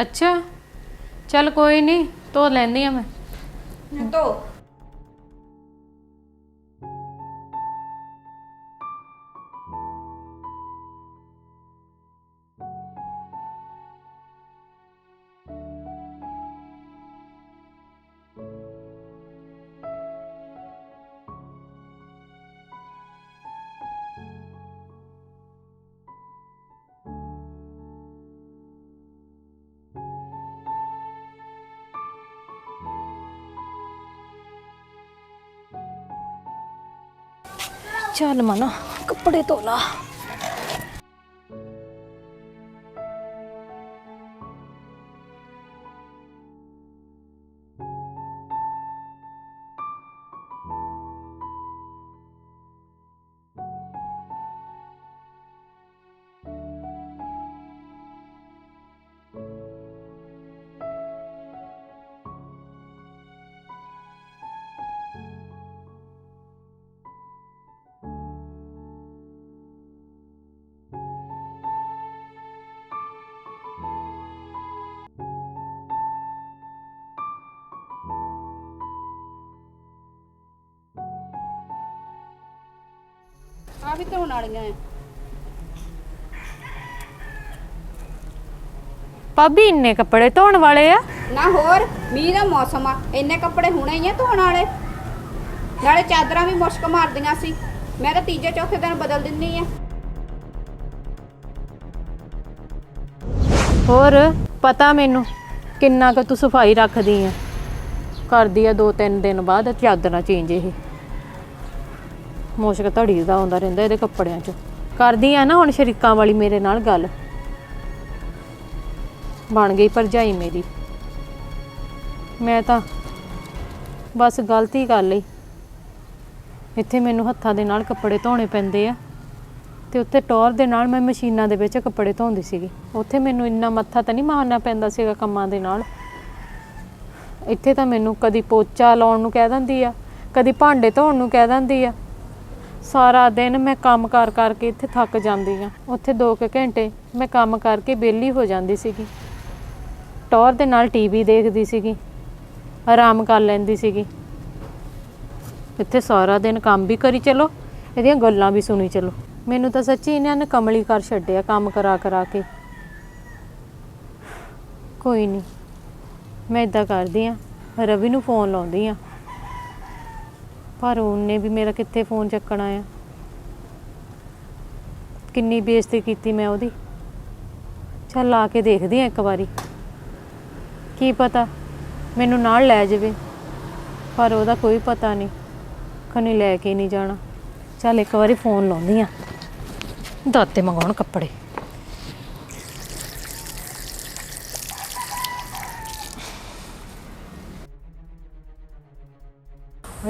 ਅੱਛਾ ਚੱਲ ਕੋਈ ਨਹੀਂ ਧੋ ਲੈਂਦੀ ਆ ਮੈਂ। ਧੋ। ਚੱਲ ਮਨਾ ਕੱਪੜੇ ਧੋ ਲਾ ਵੀ ਧੋਣ ਵਾਲੀਆਂ ਆ। ਭਾਬੀ ਇੰਨੇ ਕੱਪੜੇ ਧੋਣ ਵਾਲੇ ਆ? ਨਾ ਹੋਰ ਮੀਂਹ ਦਾ ਮੌਸਮ ਆ। ਇੰਨੇ ਕੱਪੜੇ ਹੋਣੇ ਹੀ ਆ ਧੋਣ ਵਾਲੇ। ਨਾਲੇ ਚਾਦਰਾਂ ਵੀ ਮੁਸ਼ਕ ਮਾਰਦੀਆਂ ਸੀ। ਮੈਂ ਤਾਂ ਤੀਜੇ ਚੌਥੇ ਦਿਨ ਬਦਲ ਦਿੰਨੀ ਆ। ਹੋਰ ਪਤਾ ਮੈਨੂੰ ਕਿੰਨਾ ਕੁ ਤੂੰ ਸਫ਼ਾਈ ਰੱਖਦੀ ਆ। ਕਰਦੀ ਆ ਦੋ ਤਿੰਨ ਦਿਨ ਬਾਅਦ ਚਾਦਰਾਂ ਚੇਂਜ ਇਹ। ਮੁਸ਼ਕ ਧੜੀ ਦਾ ਆਉਂਦਾ ਰਹਿੰਦਾ ਇਹਦੇ ਕੱਪੜਿਆਂ 'ਚ। ਕਰਦੀ ਆ ਨਾ ਹੁਣ ਸ਼ਰੀਕਾਂ ਵਾਲੀ ਮੇਰੇ ਨਾਲ ਗੱਲ। ਬਣ ਗਈ ਭਰਜਾਈ ਮੇਰੀ। ਮੈਂ ਤਾਂ ਬਸ ਗਲਤੀ ਕਰ ਲਈ। ਇੱਥੇ ਮੈਨੂੰ ਹੱਥਾਂ ਦੇ ਨਾਲ ਕੱਪੜੇ ਧੋਣੇ ਪੈਂਦੇ ਆ। ਤੇ ਉੱਥੇ ਟੌਰ ਦੇ ਨਾਲ ਮੈਂ ਮਸ਼ੀਨਾਂ ਦੇ ਵਿੱਚ ਕੱਪੜੇ ਧੋਂਦੀ ਸੀਗੀ। ਉੱਥੇ ਮੈਨੂੰ ਇੰਨਾ ਮੱਥਾ ਤਾਂ ਨਹੀਂ ਮਾਰਨਾ ਪੈਂਦਾ ਸੀਗਾ ਕੰਮਾਂ ਦੇ ਨਾਲ। ਇੱਥੇ ਤਾਂ ਮੈਨੂੰ ਕਦੀ ਪੋਚਾ ਲਾਉਣ ਨੂੰ ਕਹਿ ਦਿੰਦੀ ਆ, ਕਦੀ ਭਾਂਡੇ ਧੋਣ ਨੂੰ ਕਹਿ ਦਿੰਦੀ ਆ। ਸਾਰਾ ਦਿਨ ਮੈਂ ਕੰਮ ਕਰ ਕਰਕੇ ਇੱਥੇ ਥੱਕ ਜਾਂਦੀ ਆ ਉੱਥੇ 2 ਕੁ ਘੰਟੇ ਮੈਂ ਕੰਮ ਕਰਕੇ ਵਿਹਲੀ ਹੋ ਜਾਂਦੀ ਸੀਗੀ। ਟੌਰ ਦੇ ਨਾਲ ਟੀਵੀ ਦੇਖਦੀ ਸੀਗੀ। ਆਰਾਮ ਕਰ ਲੈਂਦੀ ਸੀਗੀ। ਇੱਥੇ ਸਾਰਾ ਦਿਨ ਕੰਮ ਵੀ ਕਰੀ ਚਲੋ, ਇਹਦੀਆਂ ਗੱਲਾਂ ਵੀ ਸੁਣੀ ਚਲੋ। ਮੈਨੂੰ ਤਾਂ ਸੱਚੀ ਇਹਨਾਂ ਨੇ ਕਮਲੀ ਕਰ ਛੱਡਿਆ ਕੰਮ ਕਰਾ ਕਰਾ ਕੇ। ਕੋਈ ਨਹੀਂ, ਮੈਂ ਇਦਾਂ ਕਰਦੀ ਆ ਰਵੀ ਨੂੰ ਫੋਨ ਲਾਉਂਦੀ ਆ ਪਰ ਉਹਨੇ ਵੀ ਮੇਰਾ ਕਿੱਥੇ ਫੋਨ ਚੱਕਣਾ ਆ? ਕਿੰਨੀ ਬੇਇੱਜ਼ਤੀ ਕੀਤੀ ਮੈਂ ਉਹਦੀ? ਚੱਲ ਆ ਕੇ ਦੇਖਦੀ ਆ ਇੱਕ ਵਾਰੀ। ਕੀ ਪਤਾ? ਮੈਨੂੰ ਨਾਲ ਲੈ ਜਾਵੇ। ਪਰ ਉਹਦਾ ਕੋਈ ਪਤਾ ਨਹੀਂ। ਖਣੀ ਲੈ ਕੇ ਨਹੀਂ ਜਾਣਾ। ਚੱਲ ਇੱਕ ਵਾਰੀ ਫੋਨ ਲਾਉਂਦੀ ਆ। ਦਾਤੇ ਮੰਗਾਉਣ ਕੱਪੜੇ।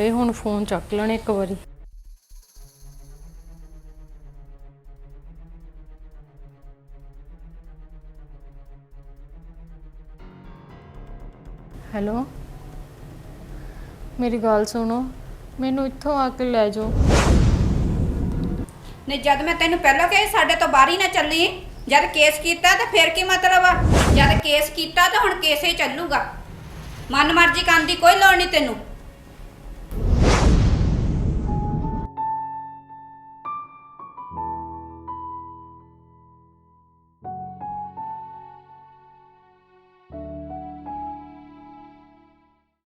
ਹਏ ਹੁਣ ਫੋਨ ਚੱਕ ਲੈਣ ਇੱਕ ਵਾਰੀ। ਹੈਲੋ? ਮੇਰੀ ਗੱਲ ਸੁਣੋ, ਮੈਨੂੰ ਇੱਥੋਂ ਆ ਕੇ ਲੈ ਜਾਓ। ਨੇ ਜਦ ਮੈਂ ਤੈਨੂੰ ਪਹਿਲਾਂ ਕਿਹਾ ਸੀ, ਸਾਡੇ ਤੋਂ ਬਾਹਰ ਹੀ ਨਾ ਚੱਲੀ। ਜਦ ਕੇਸ ਕੀਤਾ ਤਾਂ ਫਿਰ ਕੀ ਮਤਲਬ ਆ? ਜਦ ਕੇਸ ਕੀਤਾ ਤਾਂ ਹੁਣ ਕੇਸੇ ਚੱਲੂਗਾ। ਮਨ ਮਰਜ਼ੀ ਕਰਨ ਦੀ ਕੋਈ ਲੋੜ ਨਹੀਂ ਤੈਨੂੰ।